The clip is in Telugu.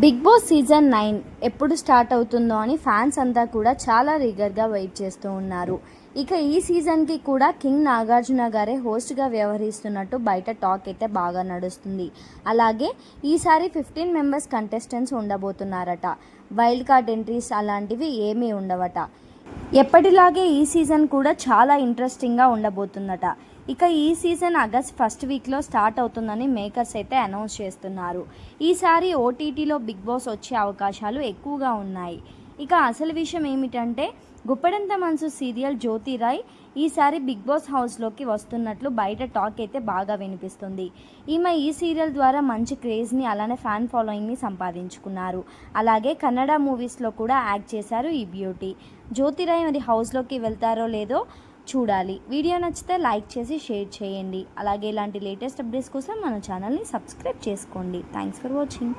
బిగ్ బాస్ సీజన్ నైన్ ఎప్పుడు స్టార్ట్ అవుతుందో అని ఫ్యాన్స్ అంతా కూడా చాలా రీగర్గా వెయిట్ చేస్తూ ఉన్నారు. ఇక ఈ సీజన్కి కూడా కింగ్ నాగార్జున గారే హోస్ట్గా వ్యవహరిస్తున్నట్టు బయట టాక్ అయితే బాగా నడుస్తుంది. అలాగే ఈసారి ఫిఫ్టీన్ మెంబర్స్ కంటెస్టెంట్స్ ఉండబోతున్నారట. వైల్డ్ కార్డ్ ఎంట్రీస్ అలాంటివి ఏమీ ఉండవట. ఎప్పటిలాగే ఈ సీజన్ కూడా చాలా ఇంట్రెస్టింగ్గా ఉండబోతుందట. ఇక ఈ సీజన్ ఆగస్ట్ ఫస్ట్ వీక్లో స్టార్ట్ అవుతుందని మేకర్స్ అయితే అనౌన్స్ చేస్తున్నారు. ఈసారి ఓటీటీలో బిగ్ బాస్ వచ్చే అవకాశాలు ఎక్కువగా ఉన్నాయి. ఇక అసలు విషయం ఏమిటంటే గుప్పడంత మనసు సీరియల్ జ్యోతిరాయ్ ఈసారి బిగ్ బాస్ హౌస్లోకి వస్తున్నట్లు బయట టాక్ అయితే బాగా వినిపిస్తుంది. ఈమె ఈ సీరియల్ ద్వారా మంచి క్రేజ్ని అలానే ఫ్యాన్ ఫాలోయింగ్ని సంపాదించుకున్నారు. అలాగే కన్నడ మూవీస్లో కూడా యాక్ట్ చేశారు ఈ బ్యూటీ. జ్యోతిరాయ్ మరి హౌస్లోకి వెళ్తారో లేదో చూడాలి. వీడియో నచ్చితే లైక్ చేసి షేర్ చేయండి. అలాగే ఇలాంటి లేటెస్ట్ అప్డేట్స్ కోసం మన ఛానల్ని సబ్స్క్రైబ్ చేసుకోండి. Thanks for watching.